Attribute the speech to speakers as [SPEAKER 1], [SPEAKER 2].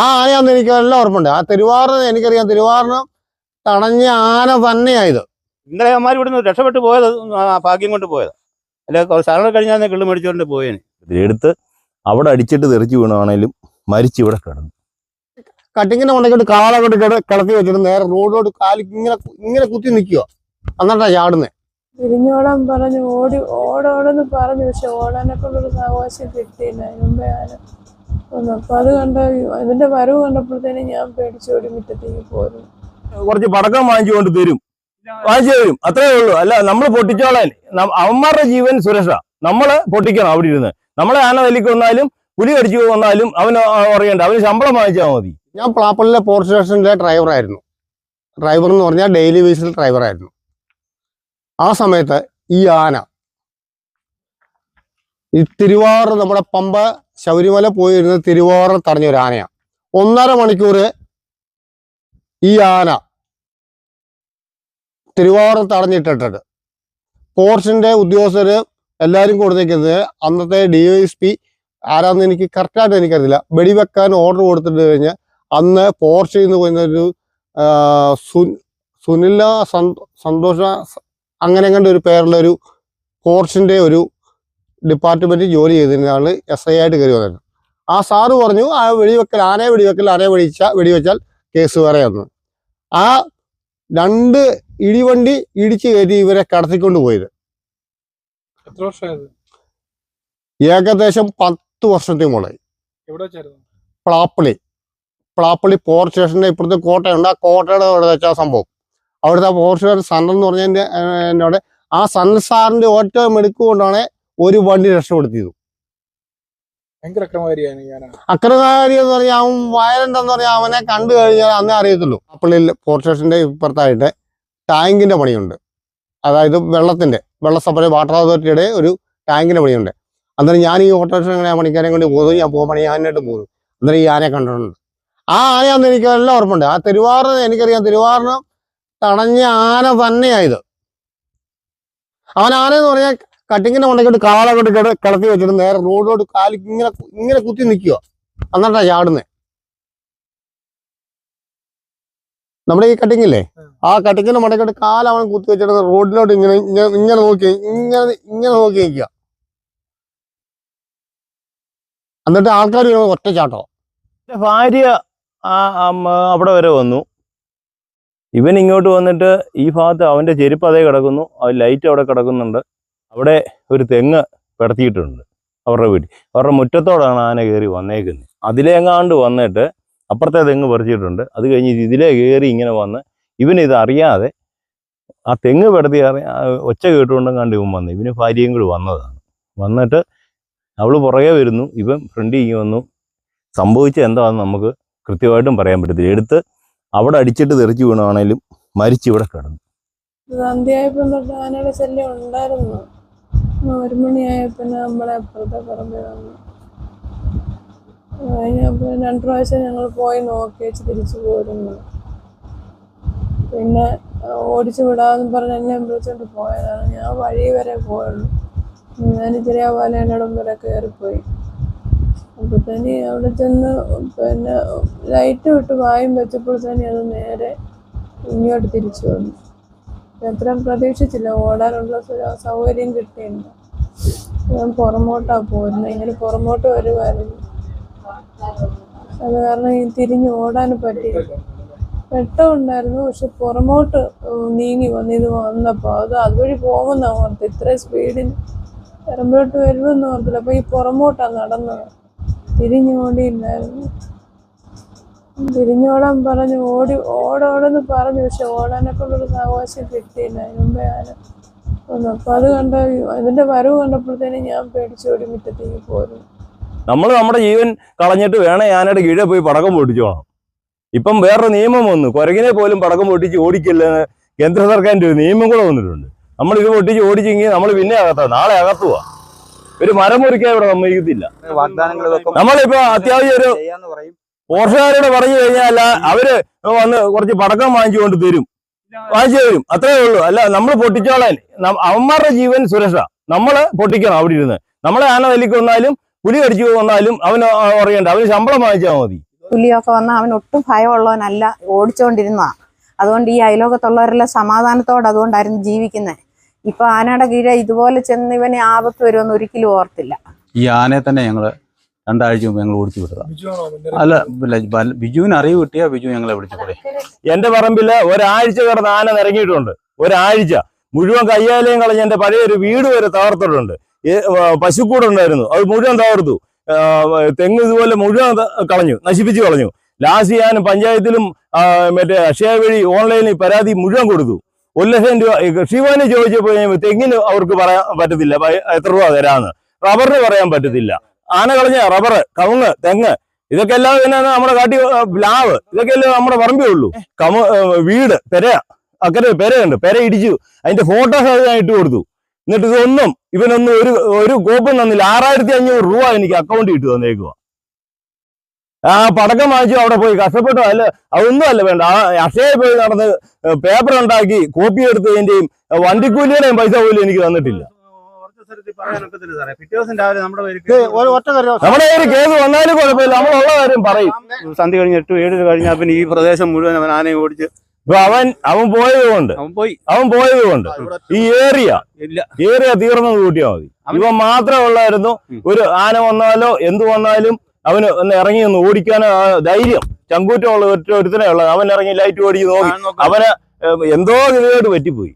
[SPEAKER 1] ആ ആനയാന്ന് എനിക്ക് എല്ലാം ഓർമ്മയുണ്ട് ആ തിരുവാറിന് എനിക്കറിയാം. തിരുവാറിന് തടഞ്ഞ ആന തന്നെയായത്.
[SPEAKER 2] ഇന്നലെ അമ്മമാർ ഇവിടുന്ന് രക്ഷപ്പെട്ടു പോയത് ആ ഭാഗ്യം കൊണ്ട് പോയത്. അല്ലെ സാറിനെ കഴിഞ്ഞാൽ കിള്ളു മേടിച്ചുകൊണ്ട് പോയേനെ.
[SPEAKER 3] എടുത്ത് അവിടെ അടിച്ചിട്ട് തെറിച്ച് വീണാണേലും മരിച്ചു ഇവിടെ കിടന്നു.
[SPEAKER 1] കട്ടിങ്ങിനെ ഉണ്ടെങ്കിൽ കാള കൊണ്ട് കിട കിടത്തി വെച്ചിട്ട് നേരെ റോഡിലോട്ട് കാലി ഇങ്ങനെ ഇങ്ങനെ കുത്തി നിൽക്കുക എന്നിട്ടാ ചാടുന്നേ.
[SPEAKER 4] തിരിഞ്ഞോടാൻ പറഞ്ഞു ഓടി ഓടോടെന്ന് പറഞ്ഞു പക്ഷെ ഓടാനെ കൊണ്ടൊരു സാവകാശം കിട്ടിയില്ല. മുമ്പേ വന്നു അപ്പൊ അത് കണ്ട ഇതിന്റെ വരവ് കണ്ടപ്പോഴത്തേനും ഞാൻ പേടിച്ചോടി മുറ്റത്തേക്ക് പോരും
[SPEAKER 3] കുറച്ച് പടക്കം വാങ്ങിച്ചു കൊണ്ട് തരും. വാങ്ങിച്ചു തരും. അത്രേ ഉള്ളൂ. അല്ല നമ്മൾ പൊട്ടിച്ചോളാൻ. അവന്മാരുടെ ജീവൻ സുരക്ഷ. നമ്മൾ പൊട്ടിക്കണം അവിടെ ഇരുന്ന്. നമ്മളെ ആന തല്ലിക്ക് വന്നാലും പുലി കടിച്ചു വന്നാലും അവന് അറിയണ്ട അവന് ശമ്പളം വാങ്ങിച്ചാൽ മതി.
[SPEAKER 1] ഞാൻ പ്ലാപ്പള്ളിലെ പോർട്ട് സ്റ്റേഷനിലെ ഡ്രൈവറായിരുന്നു ഡ്രൈവർ എന്ന് പറഞ്ഞാൽ ഡെയിലി ബേസിൽ ഡ്രൈവറായിരുന്നു ആ സമയത്ത് ഈ ആന ഈ തിരുവാറ് നമ്മുടെ പമ്പ ശബരിമല പോയിരുന്ന തിരുവാറ് തടഞ്ഞ ഒരു ആനയാണ് ഒന്നര മണിക്കൂർ ഈ ആന തിരുവാറ് തടഞ്ഞിട്ടിട്ടുണ്ട് പോർച്ചിന്റെ ഉദ്യോഗസ്ഥര് എല്ലാവരും കൊടുത്തേക്കുന്നത് അന്നത്തെ ഡി എസ് പി ആരാന്ന് എനിക്ക് കറക്റ്റായിട്ട് എനിക്കറിയില്ല. വെടിവെക്കാൻ ഓർഡർ കൊടുത്തിട്ട് കഴിഞ്ഞ് അന്ന് പോർച്ചിൽ നിന്ന് പറയുന്ന ഒരു സുനില സന്തോ- സന്തോഷ അങ്ങനെ കണ്ട ഒരു പേരുള്ള ഒരു പോർച്ചിന്റെ ഒരു ഡിപ്പാർട്ട്മെന്റ് ജോലി ചെയ്തതിനാണ് എസ് ഐ ആയിട്ട് കയറി വന്നത്. ആ സാറ് പറഞ്ഞു ആ വെടിവെക്കൽ ആനയെ വെടിവെക്കൽ ആനയെ വെടിച്ച വെടിവെച്ചാൽ കേസ് വേറെ വന്നു ആ രണ്ട് ഇടിവണ്ടി ഇടിച്ചു കയറ്റി ഇവരെ കടത്തിക്കൊണ്ട് പോയത്. ഏകദേശം പത്ത് വർഷത്തെ മുകളിൽ പ്ലാപ്പിളി. പ്ലാപ്പിളി പോർ സ്റ്റേഷന്റെ ഇപ്പുറത്തെ കോട്ടയുണ്ട്. ആ കോട്ടയുടെ അവിടെ വെച്ചാ സംഭവം. അവിടുത്തെ പോർ സ്റ്റേഷൻ സൺ എന്ന് പറഞ്ഞതിന്റെ എന്നോട് ആ സൺ സാറിന്റെ ഒറ്റ മെടുക്കുകൊണ്ടാണ് ഒരു വണ്ടി രക്ഷപ്പെടുത്തിയത് അക്രമകാരി എന്ന് പറഞ്ഞാൽ അവൻ വയലന്റ് എന്ന് പറഞ്ഞാൽ അവനെ കണ്ടു കഴിഞ്ഞാൽ അന്നേ അറിയത്തുള്ളൂ. പ്ലാപ്പിളിയിൽ പോർട്ടേഷന്റെ സ്റ്റേഷന്റെ ഇപ്പുറത്തായിട്ട് ടാങ്കിന്റെ പണിയുണ്ട്. അതായത് വെള്ളത്തിന്റെ വെള്ള സപ്ലൈ വാട്ടർ അതോറിറ്റിയുടെ ഒരു ടാങ്കിന്റെ പണിയുണ്ട്. അന്നേരം ഞാൻ ഈ ഓട്ടോറിക്ഷ ഇങ്ങനെ പണിക്കാരെ കൊണ്ട് പോകുന്നു. ഞാൻ പോകുമ്പോൾ ഞാനായിട്ട് പോകുന്നു. അന്നേരം ഈ ആനയെ കണ്ടിട്ടുണ്ട്. ആ ആനയാന്ന് എനിക്ക് എല്ലാം ഓർമ്മയുണ്ട്. ആ തിരുവാറിന് എനിക്കറിയാം. തിരുവാറിന് തടഞ്ഞ ആന തന്നെയായത് അവൻ ആന എന്ന് പറഞ്ഞാൽ കട്ടിങ്ങിന്റെ മണ്ടയ്ക്കോട്ട് കാള കൊണ്ട് കിട കിടത്തി വെച്ചിട്ട് നേരെ റോഡിലോട്ട് കാലി ഇങ്ങനെ ഇങ്ങനെ കുത്തി നിൽക്കുക എന്നിട്ടാ ചാടുന്നത് നമ്മുടെ ഈ കട്ടിങ്ങില്ലേ ആ. കട്ടിങ്ങിന്റെ മണ്ടക്കോട്ട് കാല അവൻ കുത്തി വെച്ചിട്ട് റോഡിലോട്ട് ഇങ്ങനെ ഇങ്ങനെ നോക്കി ഇങ്ങനെ ഇങ്ങനെ നോക്കി നിൽക്കുക എന്നിട്ട് ആൾക്കാർ ഒറ്റ ചാട്ടോ.
[SPEAKER 3] എന്റെ ഭാര്യ അവിടെ വരെ വന്നു. ഇവൻ ഇങ്ങോട്ട് വന്നിട്ട് ഈ ഭാഗത്ത് അവന്റെ ചെരുപ്പ് അതേ കിടക്കുന്നു. ലൈറ്റ് അവിടെ കിടക്കുന്നുണ്ട്. അവിടെ ഒരു തെങ്ങ് പെടുത്തിയിട്ടുണ്ട് അവരുടെ വീട്ടിൽ. അവരുടെ മുറ്റത്തോടാണ് ആന കയറി വന്നേക്കുന്നത്. അതിലെങ്ങാണ്ട് വന്നിട്ട് അപ്പുറത്തെ തെങ്ങ് പറിച്ചിട്ടുണ്ട്. അത് കഴിഞ്ഞ് ഇതിലേ കയറി ഇങ്ങനെ വന്ന് ഇവൻ ഇത് അറിയാതെ ആ തെങ്ങ് പെടുത്തി ഒച്ച കേട്ടുകൊണ്ടും കണ്ട് ഇവൻ വന്നു. ഇവന് ഭാര്യയും കൂടി വന്നതാണ്. വന്നിട്ട് അവൾ പുറകെ വരുന്നു. ഇവൻ ഫ്രണ്ട് ഇങ്ങനെ വന്നു. സംഭവിച്ച എന്താണെന്ന് നമുക്ക് കൃത്യമായിട്ടും പറയാൻ പറ്റത്തില്ല. എടുത്ത് അവിടെ അടിച്ചിട്ട് തെറിച്ച് വീണാണെങ്കിലും മരിച്ചിവിടെ കിടന്നു.
[SPEAKER 4] സന്ധ്യയായപ്പോൾ ആനയുടെ ശല്യം ഉണ്ടായിരുന്നു? ഒരു മണിയായപ്പോൾ നമ്മളെ അപ്പുറത്തെ പറമ്പിൽ വന്നു. അതിനപ്പം രണ്ടു പ്രാവശ്യം ഞങ്ങൾ പോയി നോക്കി വെച്ച് തിരിച്ചു പോരുന്നു. പിന്നെ ഓടിച്ചു വിടാമെന്ന് പറഞ്ഞ് എന്നെ വിളിച്ചോണ്ട് പോയതാണ്. ഞാൻ വഴി വരെ പോയുള്ളൂ. ഞാൻ ചെറിയ എന്നോടും വരെ കയറിപ്പോയി അപ്പോൾ തന്നെ അവിടെ ചെന്ന് പിന്നെ ലൈറ്റ് വിട്ട് വായും വെച്ചപ്പോൾ തന്നെ അത് നേരെ ഇങ്ങോട്ട് തിരിച്ചു വന്നു. അത്രയും പ്രതീക്ഷിച്ചില്ല. ഓടാനുള്ള സൗകര്യം കിട്ടിയില്ല ഞാൻ പുറമോട്ടാ പോരുന്നത് ഇങ്ങനെ പുറമോട്ട് വരുമായിരുന്നു അത് കാരണം ഈ തിരിഞ്ഞ് ഓടാൻ പറ്റി വെട്ടമുണ്ടായിരുന്നു. പക്ഷെ പുറമോട്ട് നീങ്ങി വന്ന് ഇത് വന്നപ്പോൾ അത് അതുവഴി പോകുമെന്ന് ഓർത്ത് ഇത്രയും സ്പീഡിൽ പെരമ്പോട്ട് വരുമെന്ന് ഓർത്തില്ല. അപ്പോൾ ഈ പുറമോട്ടാണ് നടന്നത്. തിരിഞ്ഞോടിയില്ലായിരുന്നു തിരിഞ്ഞോടാൻ പറഞ്ഞു ഓടി ഓടോടെന്ന് പറഞ്ഞു. പക്ഷെ ഓടാനെ കൊണ്ടൊരു സാവകാശം കിട്ടിയില്ല. അതിനുമ്പേ ആന വന്നു. അപ്പൊ അത് കണ്ട അതിന്റെ വരവ് കണ്ടപ്പോഴത്തേനും ഞാൻ പേടിച്ചോടി മുറ്റത്തേക്ക് പോരും
[SPEAKER 3] നമ്മൾ നമ്മുടെ ജീവൻ കളഞ്ഞിട്ട് വേണേ ആനയുടെ കീഴെ പോയി പടക്കം പൊട്ടിച്ചോണം ഇപ്പം വേറൊരു നിയമം വന്നു. കുരങ്ങിനെ പോലും പടക്കം പൊട്ടിച്ച് ഓടിക്കില്ലെന്ന് കേന്ദ്ര സർക്കാരിന്റെ ഒരു നിയമം കൂടെ വന്നിട്ടുണ്ട്. നമ്മൾ ഇത് പൊട്ടിച്ച് ഓടിച്ചെങ്കിൽ നമ്മൾ പിന്നെ അകത്താ. നാളെ അകത്തുവാ ഒരു മരം മുറിക്കാൻ ഇവിടെ സമ്മതിക്കത്തില്ല. നമ്മളിപ്പോ അത്യാവശ്യം ഒരു പോർഷുകാരോട് പറഞ്ഞു കഴിഞ്ഞാൽ അവർ വന്ന് കുറച്ച് പടക്കം വാങ്ങിച്ചു കൊണ്ട് തരും. വാങ്ങിച്ചു തരും. അത്രേ ഉള്ളൂ. അല്ല നമ്മൾ പൊട്ടിച്ചോളാൻ. അവന്മാരുടെ ജീവൻ സുരക്ഷ. നമ്മൾ പൊട്ടിക്കണം അവിടെ ഇരുന്ന്. നമ്മളെ ആന തല്ലിക്ക് വന്നാലും പുലി കടിച്ചു വന്നാലും അവന് അറിയണ്ട അവന് ശമ്പളം വാങ്ങിച്ചാൽ മതി.
[SPEAKER 5] പുലിയൊക്കെ വന്നാൽ അവൻ ഒട്ടും ഭയമുള്ളവനല്ല. ഓടിച്ചുകൊണ്ടിരുന്നതാ അതുകൊണ്ട് ഈ അയലോകത്തുള്ളവരെല്ലാം സമാധാനത്തോടെ അതുകൊണ്ടായിരുന്നു ജീവിക്കുന്നത് ഇപ്പൊ ആനയുടെ കീഴ ഇതുപോലെ ചെന്ന് ഇവനെ ആപത്ത് വരുമെന്ന് ഒരിക്കലും ഓർത്തില്ല.
[SPEAKER 6] ഈ ആനയെ തന്നെ ഞങ്ങൾ രണ്ടാഴ്ച മുമ്പ് ഞങ്ങൾ ഓടിച്ചു വിട്ടതാണ് അല്ല ബിജുവിന് അറിവ് കിട്ടിയാ ബിജു ഞങ്ങളെ വിളിച്ചു പറയും.
[SPEAKER 3] എന്റെ പറമ്പിൽ ഒരാഴ്ച കിടന്ന് ആന നിറങ്ങിയിട്ടുണ്ട് ഒരാഴ്ച. മുഴുവൻ കയ്യാലയും കളഞ്ഞ് എന്റെ പഴയ ഒരു വീട് വരെ തകർത്തിട്ടുണ്ട്. പശുക്കൂടുണ്ടായിരുന്നു അത് മുഴുവൻ തകർത്തു. തെങ്ങ് ഇതുപോലെ മുഴുവൻ കളഞ്ഞു. നശിപ്പിച്ചു കളഞ്ഞു. ലാസ്റ്റ് ഞാൻ പഞ്ചായത്തിലും മറ്റേ അക്ഷയ വഴി ഓൺലൈനിൽ പരാതി മുഴുവൻ കൊടുത്തു. ഒരു ലക്ഷം രൂപ. കൃഷിഭവന് ചോദിച്ചപ്പോൾ തെങ്ങിന് അവർക്ക് പറയാൻ പറ്റത്തില്ല. എത്ര രൂപ തരാന്ന്. റബ്ബറിന് പറയാൻ പറ്റത്തില്ല. ആന കളഞ്ഞ റബ്ബർ കവുങ്ങ് തെങ്ങ് ഇതൊക്കെ എല്ലാം പിന്നെ നമ്മുടെ കാട്ടി ലാവ് പ്ലാവ് ഇതൊക്കെ അല്ലേ നമ്മുടെ പറമ്പേ ഉള്ളൂ. കമ വീട് പെര അക്കരെ പെരയുണ്ട്. പെര ഇടിച്ചു അതിന്റെ ഫോട്ടോസ് അത് ഞാൻ ഇട്ട് കൊടുത്തു. എന്നിട്ട് ഇതൊന്നും ഇവനൊന്നും ഒരു ഒരു കോപ്പും തന്നില്ല. ആറായിരത്തി അഞ്ഞൂറ് രൂപ എനിക്ക് അക്കൗണ്ടിൽ ഇട്ട് തന്നേക്കുക ആ പടക്കം വാങ്ങിച്ചു അവിടെ പോയി. കഷ്ടപ്പെട്ടു. അല്ല അതൊന്നും അല്ല വേണ്ട. ആ അക്ഷയ പോയി നടന്ന് പേപ്പർ ഉണ്ടാക്കി കോപ്പി എടുത്തതിന്റെയും വണ്ടിക്കൂലിയുടെയും പൈസ പോലും എനിക്ക് തന്നിട്ടില്ല.
[SPEAKER 2] നമ്മുടെ
[SPEAKER 1] ഒരു
[SPEAKER 3] കേസ് വന്നാലും കുഴപ്പമില്ല. നമ്മളുള്ള കാര്യം പറയും.
[SPEAKER 2] സന്ധ്യ കഴിഞ്ഞ് എട്ട് ഏഴ് കഴിഞ്ഞാൽ പിന്നെ ഈ പ്രദേശം മുഴുവൻ അവൻ ആനയെ ഓടിച്ച്
[SPEAKER 3] ഇപ്പൊ അവൻ അവൻ പോയത് കൊണ്ട്
[SPEAKER 2] അവൻ പോയി.
[SPEAKER 3] അവൻ പോയത് കൊണ്ട് ഈ ഏരിയ
[SPEAKER 2] ഇല്ല.
[SPEAKER 3] ഏറിയ തീർന്നത് കൂട്ടിയാൽ മതി. ഇവൻ മാത്രമേ ഉള്ളായിരുന്നു. ഒരു ആന വന്നാലോ എന്ത് വന്നാലും അവന് ഒന്ന് ഇറങ്ങി ഒന്ന് ഓടിക്കാനോ ധൈര്യം. ചങ്കൂറ്റമുള്ള ഒറ്റ ഒരുത്തനെ ഉള്ളത് അവൻ ഇറങ്ങി ലൈറ്റ് ഓടിച്ച് നോക്കി. അവന് എന്തോ ഗതികേട് പറ്റിപ്പോയി.